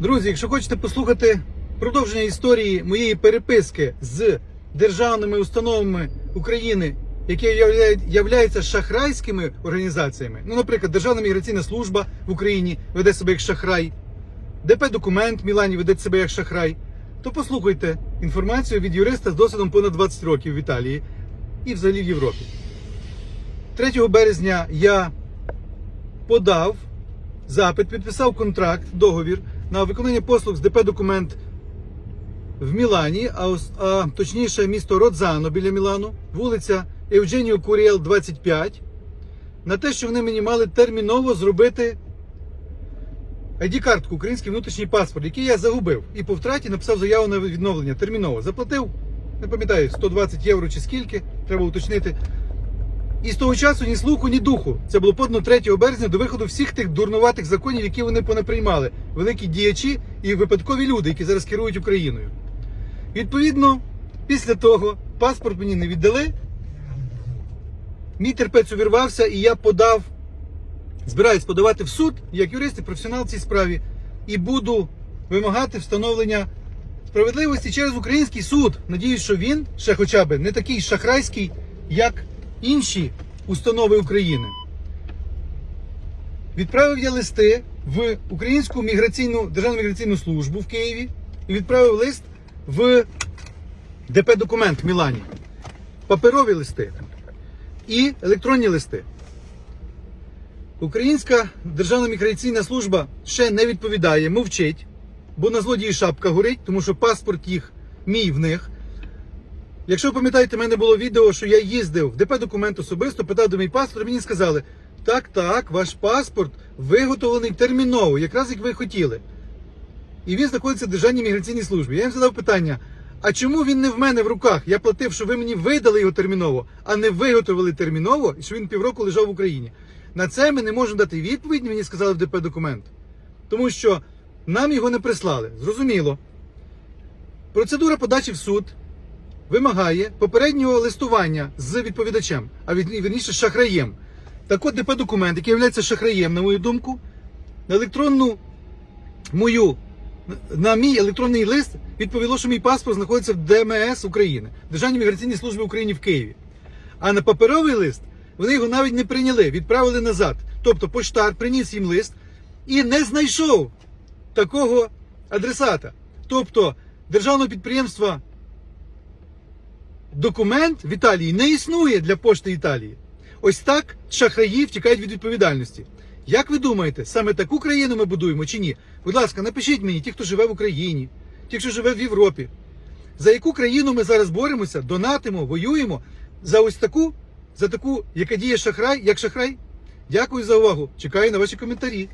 Друзі, якщо хочете послухати продовження історії моєї переписки з державними установами України, які являються шахрайськими організаціями, ну, наприклад, Державна міграційна служба в Україні веде себе як шахрай, ДП документ в Мілані веде себе як шахрай, то послухайте інформацію від юриста з досвідом понад 20 років в Італії і взагалі в Європі. 3 березня я подав запит, підписав контракт, договір на виконання послуг з ДП документ в Мілані, а, а точніше місто Родзано біля Мілану, вулиця Евдженіо Куріел, 25, на те, що вони мені мали терміново зробити ID-картку, український внутрішній паспорт, який я загубив. І по втраті написав заяву на відновлення терміново. Заплатив, не пам'ятаю, 120 євро чи скільки, треба уточнити. І з того часу ні слуху, ні духу. Це було подано 3 березня до виходу всіх тих дурнуватих законів, які вони понаприймали. Великі діячі і випадкові люди, які зараз керують Україною. Відповідно, після того паспорт мені не віддали. Мій терпець увірвався, і я подав, збираюсь подавати в суд як юрист і професіонал в цій справі, і буду вимагати встановлення справедливості через український суд. Надіюсь, що він ще хоча б не такий шахрайський, як інші установи України. Відправив я листи в Українську міграційну державну міграційну службу в Києві і відправив лист в ДП документ в Мілані. Паперові листи і електронні листи. Українська державна міграційна служба ще не відповідає, мовчить, бо на злодії шапка горить, тому що паспорт їх мій в них. Якщо ви пам'ятаєте, в мене було відео, що я їздив в ДП документ особисто, питав до мій паспорт, мені сказали, так, так, ваш паспорт виготовлений терміново, якраз як ви хотіли. І він знаходиться в Державній міграційній службі. Я їм задав питання: а чому він не в мене в руках? Я платив, що ви мені видали його терміново, а не виготовили терміново, і що він півроку лежав в Україні. На це ми не можемо дати відповідь, мені сказали в ДП документ. Тому що нам його не прислали. Зрозуміло. Процедура подачі в суд вимагає попереднього листування з відповідачем, а від, шахраєм. Так от ДП документ, який є шахраєм, на мою думку, на електронну мою, на мій електронний лист відповіло, що мій паспорт знаходиться в ДМС України, Державній міграційній службі України в Києві. А на паперовий лист вони його навіть не прийняли, відправили назад. Тобто поштар приніс їм лист і не знайшов такого адресата. Тобто державного підприємства документ в Італії не існує для пошти Італії. Ось так шахраї втікають від відповідальності. Як ви думаєте, саме таку країну ми будуємо чи ні? Будь ласка, напишіть мені, ті, хто живе в Україні, ті, хто живе в Європі. За яку країну ми зараз боремося, донатимо, воюємо? За ось таку, за таку, яка діє шахрай, як шахрай? Дякую за увагу. Чекаю на ваші коментарі.